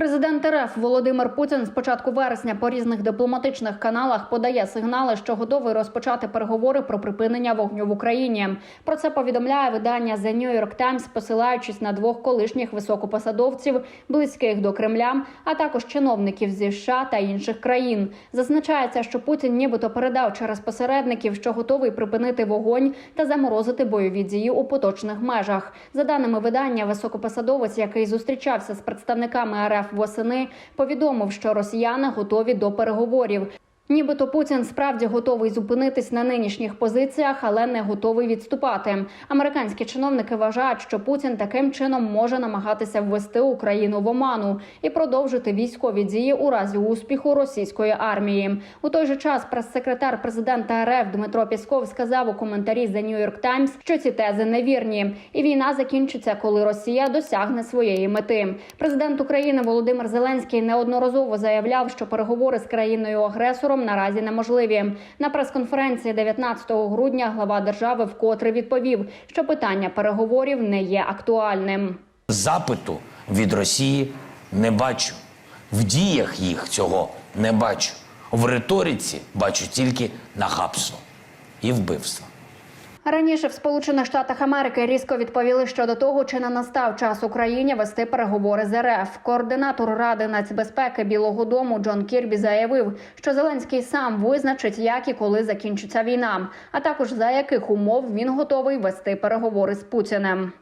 Президент РФ Володимир Путін з початку вересня по різних дипломатичних каналах подає сигнали, що готовий розпочати переговори про припинення вогню в Україні. Про це повідомляє видання The New York Times, посилаючись на двох колишніх високопосадовців, близьких до Кремля, а також чиновників зі США та інших країн. Зазначається, що Путін нібито передав через посередників, що готовий припинити вогонь та заморозити бойові дії у поточних межах. За даними видання, високопосадовець, який зустрічався з представниками РФ восени, повідомив, що росіяни готові до переговорів. Нібито Путін справді готовий зупинитись на нинішніх позиціях, але не готовий відступати. Американські чиновники вважають, що Путін таким чином може намагатися ввести Україну в оману і продовжити військові дії у разі успіху російської армії. У той же час прес-секретар президента РФ Дмитро Пісков сказав у коментарі The New York Times, що ці тези невірні, і війна закінчиться, коли Росія досягне своєї мети. Президент України Володимир Зеленський неодноразово заявляв, що переговори з країною агресором наразі неможливі. На прес-конференції 19 грудня глава держави вкотре відповів, що питання переговорів не є актуальним. Запиту від Росії не бачу. В діях їх цього не бачу. В риториці бачу тільки нахабство і вбивство. Раніше в Сполучених Штатах Америки різко відповіли щодо того, чи не настав час Україні вести переговори з РФ. Координатор ради нацбезпеки Білого Дому Джон Кірбі заявив, що Зеленський сам визначить, як і коли закінчиться війна, а також за яких умов він готовий вести переговори з Путіним.